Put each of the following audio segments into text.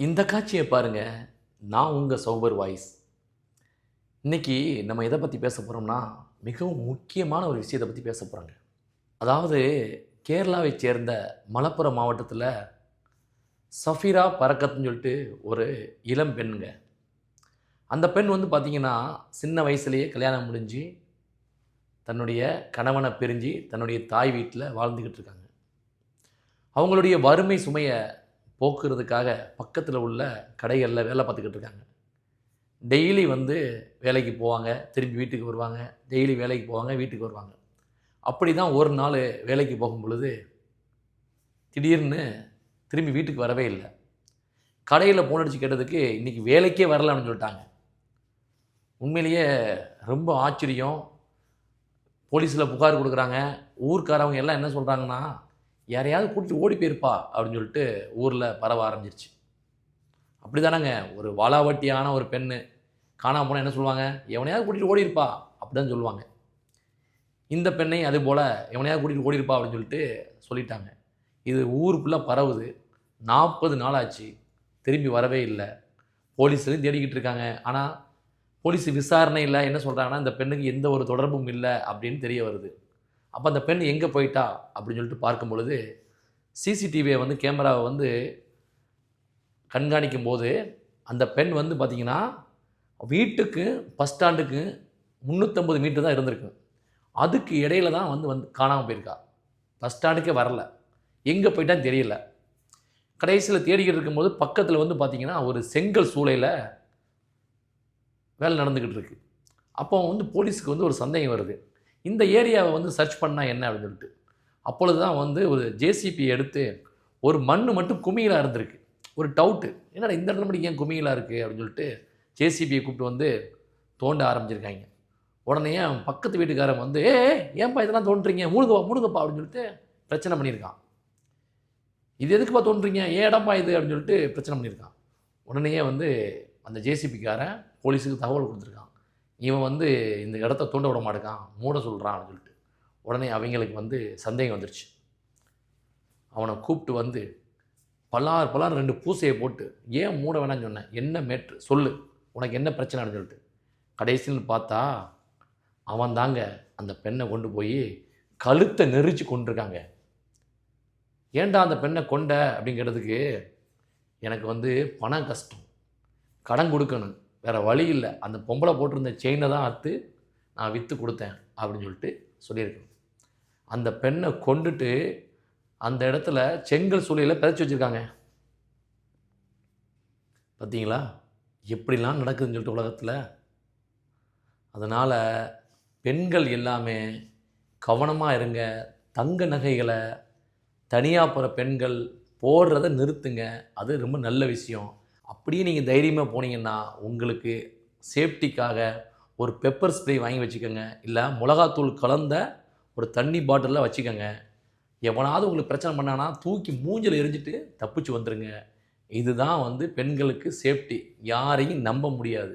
இந்த காட்சியை பாருங்க. நான் உங்கள் சௌபர் வாய்ஸ். இன்னைக்கு நம்ம எதை பற்றி பேச போகிறோம்னா மிகவும் முக்கியமான ஒரு விஷயத்தை பற்றி பேச போகிறாங்க அதாவது கேரளாவை சேர்ந்த மலப்புரம் மாவட்டத்தில் சஃபீரா பறக்கத்துன்னு சொல்லிட்டு ஒரு இளம் பெண்ணுங்க. அந்த பெண் வந்து பார்த்திங்கன்னா சின்ன வயசுலேயே கல்யாணம் முடிஞ்சு தன்னுடைய கணவனை பிரிஞ்சு தன்னுடைய தாய் வீட்டில் வாழ்ந்துக்கிட்டு இருக்காங்க. அவங்களுடைய வறுமை சுமையை போக்குறதுக்காக பக்கத்தில் உள்ள கடைகளில் வேலை பார்த்துக்கிட்டு இருக்காங்க. டெய்லி வந்து வேலைக்கு போவாங்க திரும்பி வீட்டுக்கு வருவாங்க டெய்லி வேலைக்கு போவாங்க வீட்டுக்கு வருவாங்க. அப்படி தான் ஒரு நாள் வேலைக்கு போகும் பொழுது திடீர்னு திரும்பி வீட்டுக்கு வரவே இல்லை. கடையில் ஃபோன் அடித்து கேட்டதுக்கு இன்றைக்கி வேலைக்கே வரலான்னு சொல்லிட்டாங்க. உண்மையிலேயே ரொம்ப ஆச்சரியம். போலீஸில் புகார் கொடுக்குறாங்க. ஊர்க்காரவங்க எல்லாம் என்ன சொல்கிறாங்கன்னா யாரையாவது கூட்டிட்டு ஓடி போயிருப்பா அப்படின்னு சொல்லிட்டு ஊரில் பரவ ஆரம்பிச்சிருச்சு. அப்படி தானேங்க ஒரு வாலாவட்டியான ஒரு பெண்ணு காணாமல் போனால் என்ன சொல்லுவாங்க? எவனையாவது கூட்டிகிட்டு ஓடிருப்பா அப்படி தான் சொல்லுவாங்க. இந்த பெண்ணை அதுபோல் எவனையாவது கூட்டிகிட்டு ஓடிருப்பா அப்படின்னு சொல்லிட்டு சொல்லிட்டாங்க. இது ஊர் ஃபுல்லாக பரவுது. நாற்பது நாள் ஆச்சு திரும்பி வரவே இல்லை. போலீஸ்லையும் தேடிக்கிட்டு இருக்காங்க. ஆனால் போலீஸ் விசாரணை இல்லை என்ன சொல்கிறாங்கன்னா இந்த பெண்ணுக்கு எந்த ஒரு தொடர்பும் இல்லை அப்படின்னு தெரிய வருது. அப்போ அந்த பெண் எங்கே போயிட்டா? அப்படின்னு சொல்லிட்டு பார்க்கும் பொழுது சிசிடிவியை வந்து கேமராவை வந்து கண்காணிக்கும் போது அந்த பெண் வந்து பார்த்திங்கன்னா வீட்டுக்கு பஸ் ஸ்டாண்டுக்கு முந்நூற்றம்பது மீட்டர் தான் இருந்திருக்கு. அதுக்கு இடையில தான் வந்து வந்து காணாமல் போயிருக்கா. பஸ் ஸ்டாண்டுக்கே வரல. எங்கே போயிட்டான்னு தெரியல. கடைசியில் தேடிக்கிட்டு இருக்கும்போது பக்கத்தில் வந்து பார்த்திங்கன்னா ஒரு செங்கல் சூளையில் வேலை நடந்துக்கிட்டு இருக்கு. அப்போ வந்து போலீஸுக்கு வந்து ஒரு சந்தேகம் வருது. இந்த ஏரியாவை வந்து சர்ச் பண்ணால் என்ன அப்படின்னு சொல்லிட்டு. அப்பொழுது தான் வந்து ஒரு ஜேசிபி எடுத்து ஒரு மண் மட்டும் குமியிலாக இருந்திருக்கு. ஒரு டவுட்டு என்னடா இந்த இடத்துல மட்டும் ஏன் குமியிலாக இருக்குது அப்படின்னு சொல்லிட்டு ஜேசிபியை கூப்பிட்டு வந்து தோண்ட ஆரம்பிச்சிருக்காங்க. உடனே அவன் பக்கத்து வீட்டுக்காரன் வந்து ஏ ஏன்பா இதெல்லாம் தோன்றீங்க மூடுங்கப்பா மூடுங்கப்பா அப்படின்னு சொல்லிட்டு பிரச்சனை பண்ணியிருக்கான். இது எதுக்குப்பா தோன்றீங்க ஏன் இடம்பா இது? அப்படின்னு சொல்லிட்டு பிரச்சனை பண்ணியிருக்கான். உடனேயே வந்து அந்த ஜேசிபிக்காரன் போலீஸுக்கு தகவல் கொடுத்துருக்கான். இவன் வந்து இந்த இடத்த தூண்ட விட மாட்டேக்கான் மூட சொல்கிறான் சொல்லிட்டு. உடனே அவங்களுக்கு வந்து சந்தேகம் வந்துருச்சு. அவனை கூப்பிட்டு வந்து பல்லார் பல்லார் ரெண்டு பூசையை போட்டு ஏன் மூட வேணாம்னு சொன்னேன் என்ன மேட்ரு? சொல்லு. உனக்கு என்ன பிரச்சனைன்னு சொல்லிட்டு. கடைசியில் பார்த்தா அவன் தாங்க அந்த பெண்ணை கொண்டு போய் கழுத்தை நெரிச்சு கொண்டிருக்காங்க ஏன்டா அந்த பெண்ணை கொண்ட? அப்படிங்கிறதுக்கு எனக்கு வந்து பணம் கஷ்டம். கடன் கொடுக்கணும். வேறு வழி இல்லை. அந்த பொம்பளை போட்டிருந்த செயினை தான் அறுத்து நான் விற்று கொடுத்தேன் அப்படின்னு சொல்லிட்டு சொல்லியிருக்கேன் அந்த பெண்ணை கொண்டுட்டு அந்த இடத்துல செங்கல் சூழலில் பிதைச்சி வச்சுருக்காங்க. பார்த்தீங்களா எப்படிலாம் நடக்குதுன்னு சொல்லிட்டு உலகத்தில். அதனால் பெண்கள் எல்லாமே கவனமாக இருங்க. தங்க நகைகளை தனியாக போகிற பெண்கள் போடுறத நிறுத்துங்க. அது ரொம்ப நல்ல விஷயம். அப்படியே நீங்கள் தைரியமாக போனீங்கன்னா உங்களுக்கு சேஃப்டிக்காக ஒரு பெப்பர் ஸ்ப்ரே வாங்கி வச்சுக்கோங்க. இல்லை மிளகாத்தூள் கலந்த ஒரு தண்ணி பாட்டிலில் வச்சுக்கோங்க. எவனாவது உங்களுக்கு பிரச்சனை பண்ணானா தூக்கி மூஞ்சில் எரிஞ்சிட்டு தப்பிச்சு வந்துடுங்க இதுதான் வந்து பெண்களுக்கு சேஃப்டி யாரையும் நம்ப முடியாது.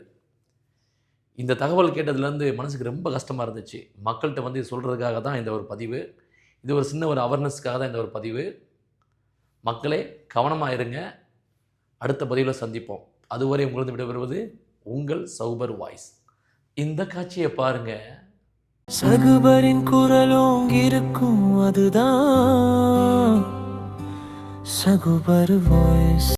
இந்த தகவல் கேட்டதுலேருந்து மனசுக்கு ரொம்ப கஷ்டமாக இருந்துச்சு. மக்கள்கிட்ட வந்து சொல்கிறதுக்காக தான் இந்த ஒரு பதிவு. இது ஒரு சின்ன ஒரு அவேர்னஸ்க்காக தான் இந்த ஒரு பதிவு. மக்களே கவனமாக இருங்க. அடுத்த பதிவில் சந்திப்போம். அதுவரை உங்களது விடைபெறுவது உங்கள் சௌபர் வாய்ஸ். இந்த காட்சியை பாருங்க. சகுபரின் குரலும் இருக்கும் அதுதான். சகுபர் வாய்ஸ்.